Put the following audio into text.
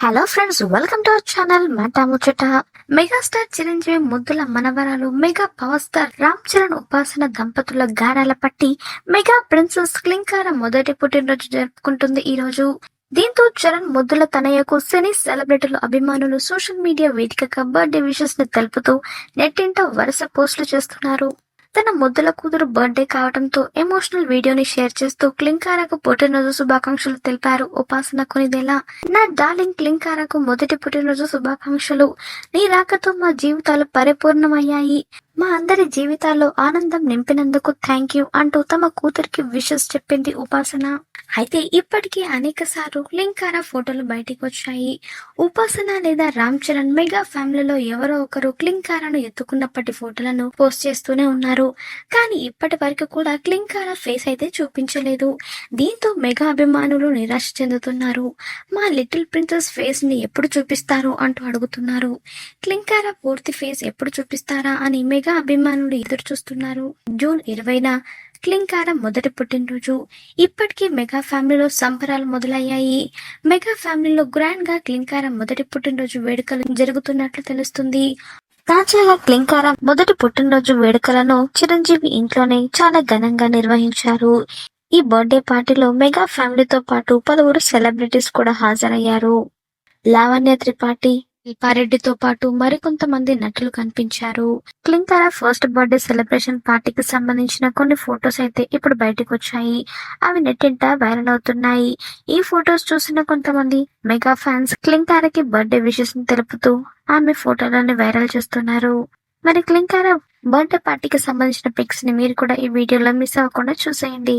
Hello friends welcome to our channel మాట ముచ్చట megastar Chiranjeevi ముద్దుల మనవరాలు mega power star Ram Charan Upasana దంపతుల గారాల పట్టి మెగా ప్రిన్సెస్ క్లింకార మొదటి పుట్టినరోజు జరుపుకుంటుంది ఈ రోజు దీంతో చరణ్ ముద్దుల తనయ్యకు సినీ సెలబ్రిటీలు అభిమానులు సోషల్ మీడియా వేదికగా బర్త్డే విషెస్ని తెలుపుతూ నెట్టింట వరుస పోస్టులు చేస్తున్నారు. తన ముద్దుల కూతురు బర్త్డే కావడంతో ఎమోషనల్ వీడియోని షేర్ చేస్తూ క్లింకారకు పుట్టినరోజు శుభాకాంక్షలు తెలిపారు ఉపాసన కొనిదేలా. నా డార్లింగ్ క్లింకారకు మొదటి పుట్టినరోజు శుభాకాంక్షలు. నీ రాకతో మా జీవితాలు పరిపూర్ణమయ్యాయి. మా అందరి జీవితాల్లో ఆనందం నింపినందుకు థ్యాంక్ యూ అంటూ తమ కూతురికి విషెస్ చెప్పింది ఉపాసన. అయితే ఇప్పటికీ అనేక సార్లు క్లింకార ఫోటోలు బయటికి వచ్చాయి. ఉపాసన లేదా రామ్ చరణ్ మెగా ఫ్యామిలీలో ఎవరో ఒకరు క్లింకారాను ఎత్తుకున్నప్పటి ఫోటోలను పోస్ట్ చేస్తూనే ఉన్నారు. కానీ ఇప్పటి వరకు కూడా క్లింకార ఫేస్ అయితే చూపించలేదు. దీంతో మెగా అభిమానులు నిరాశ చెందుతున్నారు. మా లిటిల్ ప్రిన్సెస్ ఫేస్ని ఎప్పుడు చూపిస్తారు అంటూ అడుగుతున్నారు. క్లింకార పూర్తి ఫేస్ ఎప్పుడు చూపిస్తారా అని మెగా అభిమానులు ఎదురు చూస్తున్నారు జూన్ ఇరవైన క్లింకార మొదటి పుట్టినరోజు. ఇప్పటికీ మెగా ఫ్యామిలీలో సంబరాలు మొదలయ్యాయి. మెగా ఫ్యామిలీలో గ్రాండ్గా క్లింకార మొదటి పుట్టినరోజు వేడుకలు జరుగుతున్నట్లు తెలుస్తుంది. తాజాగా క్లింకార మొదటి పుట్టినరోజు వేడుకలను చిరంజీవి ఇంట్లోనే చాలా ఘనంగా నిర్వహించారు. ఈ బర్త్డే పార్టీలో మెగా ఫ్యామిలీతో పాటు పలువురు సెలబ్రిటీస్ కూడా హాజరయ్యారు. లావణ్య త్రిపాఠి శిల్పారెడ్డితో పాటు మరికొంతమంది నటులు కనిపించారు. క్లింకార ఫస్ట్ బర్త్డే సెలబ్రేషన్ పార్టీకి సంబంధించిన కొన్ని ఫొటోస్ అయితే ఇప్పుడు బయటకు వచ్చాయి అవి నెట్టింట వైరల్ అవుతున్నాయి. ఈ ఫొటోస్ చూసిన కొంతమంది మెగా ఫ్యాన్స్ క్లింకారకి బర్త్డే విషెస్ తెలుపుతూ ఆమె ఫోటోలను వైరల్ చేస్తున్నారు. మరి క్లింకార బర్త్డే పార్టీకి సంబంధించిన పిక్స్ని మీరు కూడా ఈ వీడియోలో మిస్ అవ్వకుండా చూసేయండి.